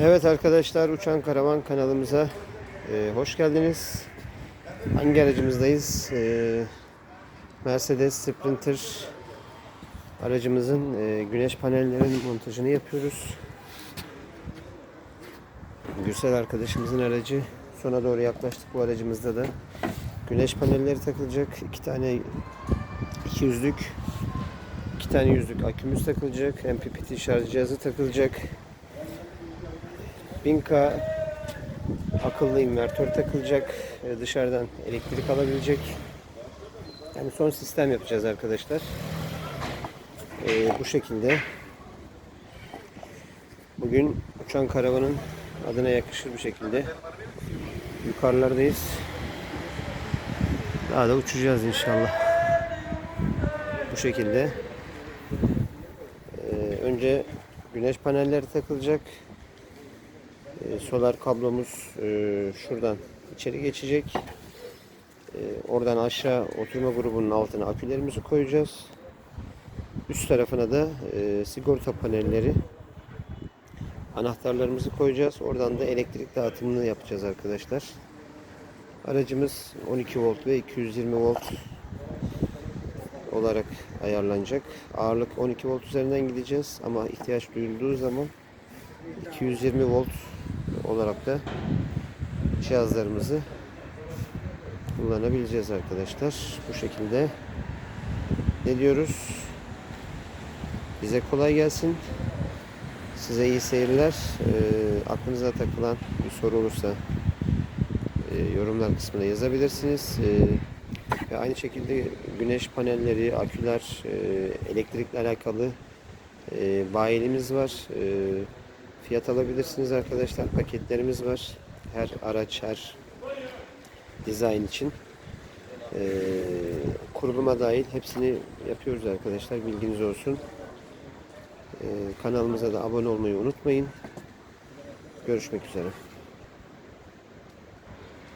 Evet arkadaşlar Uçan Karavan kanalımıza e, hoş geldiniz. Hangi aracımızdayız? E, Mercedes Sprinter aracımızın e, güneş panellerinin montajını yapıyoruz. Gürsel arkadaşımızın aracı sona doğru yaklaştık bu aracımızda da. Güneş panelleri takılacak. iki tane 200'lük iki tane yüzlük akümüz takılacak. MPPT şarj cihazı takılacak. 1000K akıllı invertör takılacak. Ee, Dışarıdan elektrik alabilecek. Yani son sistem yapacağız arkadaşlar. Ee, bu şekilde. Bugün uçan karavanın adına yakışır bir şekilde yukarılardayız. Daha da uçacağız inşallah. Bu şekilde. Ee, önce güneş panelleri takılacak. Ee, solar kablomuz e, şuradan içeri geçecek. Ee, oradan aşağı oturma grubunun altına akülerimizi koyacağız. Üst tarafına da e, sigorta panelleri anahtarlarımızı koyacağız. Oradan da elektrik dağıtımını yapacağız arkadaşlar. Aracımız 12 volt ve 220 volt olarak ayarlanacak. Ağırlık 12 volt üzerinden gideceğiz ama ihtiyaç duyulduğu zaman 220 volt olarak da cihazlarımızı kullanabileceğiz arkadaşlar. Bu şekilde ne diyoruz? Bize kolay gelsin. Size iyi seyirler. Ee, aklınıza takılan bir soru olursa e, yorumlar kısmına yazabilirsiniz. Ee, ve aynı şekilde güneş panelleri, aküler, e, elektrikle alakalı e, bayilimiz var. E, fiyat alabilirsiniz arkadaşlar. Paketlerimiz var. Her araç, her dizayn için. E, kuruluma dahil hepsini yapıyoruz arkadaşlar. Bilginiz olsun. E, kanalımıza da abone olmayı unutmayın. Görüşmek üzere.